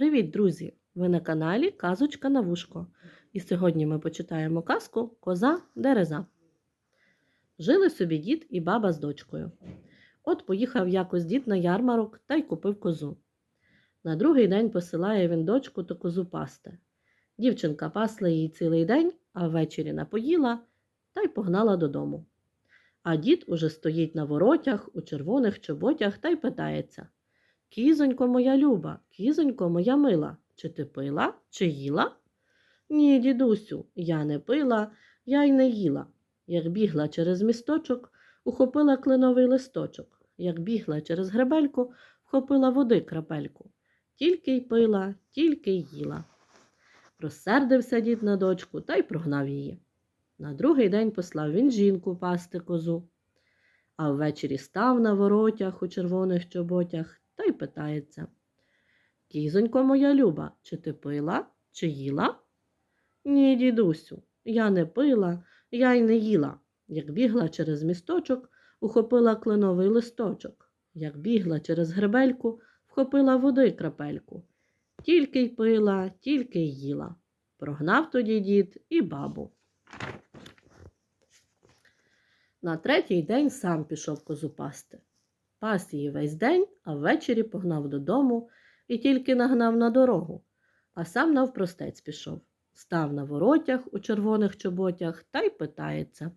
Привіт, друзі! Ви на каналі Казочка на вушко. І сьогодні ми почитаємо казку Коза Дереза. Жили собі дід і баба з дочкою. От поїхав якось дід на ярмарок та й купив козу. На другий день посилає він дочку та козу пасти. Дівчинка пасла її цілий день, а ввечері напоїла та й погнала додому. А дід уже стоїть на воротях у червоних чоботях та й питається. Кізонько моя люба, кізонько моя мила, чи ти пила, чи їла? Ні, дідусю, я не пила, я й не їла. Як бігла через місточок, ухопила кленовий листочок, як бігла через гребельку, вхопила води крапельку. Тільки й пила, тільки й їла. Розсердився дід на дочку та й прогнав її. На другий день послав він жінку пасти козу, а ввечері став на воротях у червоних чоботях та й питається. Кізонько моя люба, чи ти пила, чи їла? Ні, дідусю, я не пила, я й не їла. Як бігла через місточок, ухопила кленовий листочок, як бігла через гребельку, вхопила води крапельку. Тільки й пила, тільки й їла. Прогнав тоді дід і бабу. На третій день сам пішов козу пасти. Пас її весь день, а ввечері погнав додому і тільки нагнав на дорогу, а сам навпростець пішов. Став на воротях у червоних чоботях та й питається.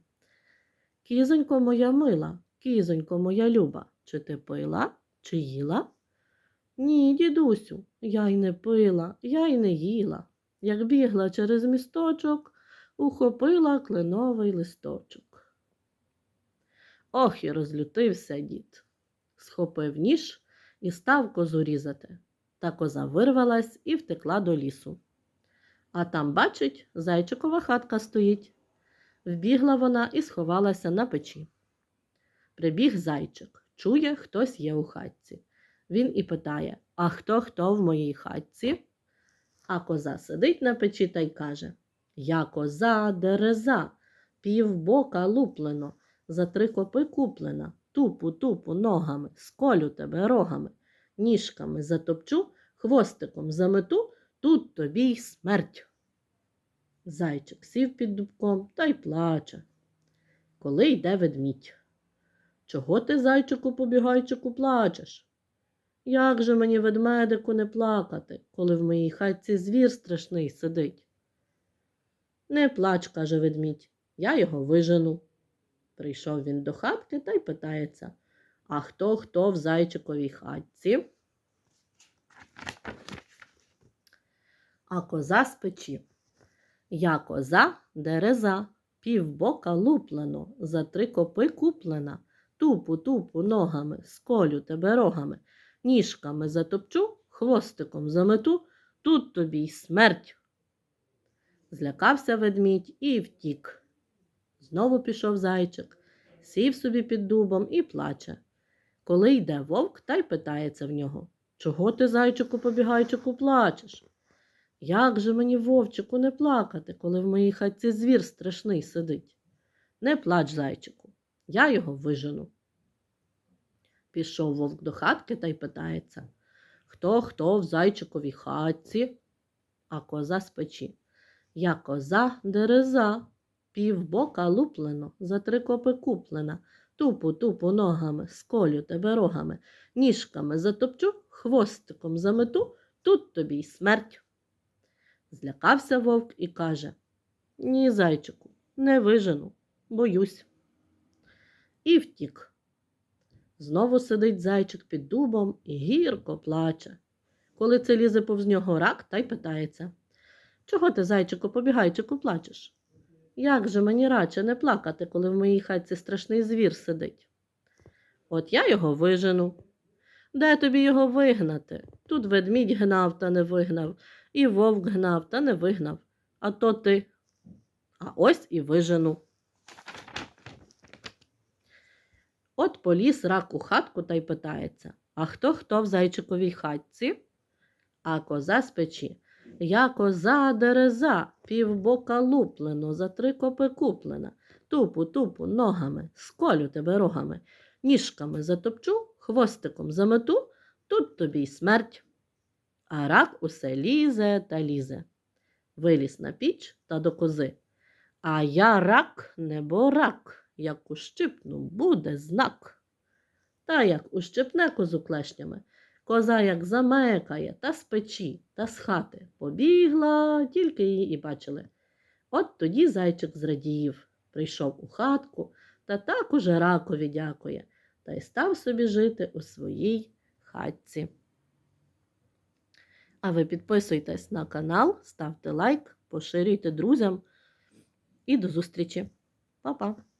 Кізонько моя мила, кізонько моя люба, чи ти пила, чи їла? Ні, дідусю, я й не пила, я й не їла. Як бігла через місточок, ухопила кленовий листочок. Ох, і розлютився дід. Схопив ніж і став козу різати. Та коза вирвалась і втекла до лісу. А там, бачить, зайчикова хатка стоїть. Вбігла вона і сховалася на печі. Прибіг зайчик, чує, хтось є у хатці. Він і питає А хто хто в моїй хатці? А коза сидить на печі та й каже Я коза дереза, півбока луплено, за три копи куплена, тупу, тупу ногами, сколю тебе рогами, ніжками затопчу, хвостиком замету, тут тобі й смерть. Зайчик сів під дубком та й плаче. Коли йде ведмідь. Чого ти, зайчику, побігайчику, плачеш? Як же мені, ведмедику, не плакати, коли в моїй хатці звір страшний сидить? Не плач, каже ведмідь, я його вижену. Прийшов він до хатки та й питається, а хто хто в зайчиковій хатці? А коза з печі. Я коза дереза, півбока луплено, за три копи куплена, тупу тупу ногами, сколю тебе рогами, ніжками затопчу, хвостиком замету, тут тобі й смерть. Злякався ведмідь і втік. Знову пішов зайчик, сів собі під дубом і плаче. Коли йде вовк та й питається в нього Чого ти, зайчику, побігайчику, плачеш? Як же мені, вовчику, не плакати, коли в моїй хатці звір страшний сидить? Не плач, зайчику, я його вижену. Пішов вовк до хатки та й питається Хто хто в зайчиковій хатці? А коза з печі. Я коза дереза, півбока луплено, за три копи куплена, тупу тупу ногами, сколю тебе рогами, ніжками затопчу, хвостиком замету, тут тобі й смерть. Злякався вовк і каже Ні, зайчику, не вижену, боюсь. І втік. Знову сидить зайчик під дубом і гірко плаче. Коли це лізе повз нього рак та й питається Чого ти, зайчику, побігайчику, плачеш? Як же мені радше не плакати, коли в моїй хатці страшний звір сидить? От я його вижену. Де тобі його вигнати? Тут ведмідь гнав та не вигнав, і вовк гнав та не вигнав. А то ти. А ось і вижену. От поліз рак у хатку та й питається А хто хто в зайчиковій хатці? А коза з печі. Я коза дереза, півбока луплено, за три копи куплена, тупу тупу ногами, сколю тебе рогами, ніжками затопчу, хвостиком замету, тут тобі й смерть. а рак усе лізе та лізе. Виліз на піч та до кози. А я рак, небо рак, як ущипну, буде знак. Та як ущипне козу клешнями, коза як замекає, та з печі, та з хати побігла, тільки її і бачили. От тоді зайчик зрадів, прийшов у хатку та так уже ракові дякує, та й став собі жити у своїй хатці. А ви підписуйтесь на канал, ставте лайк, поширюйте друзям і до зустрічі. Па-па!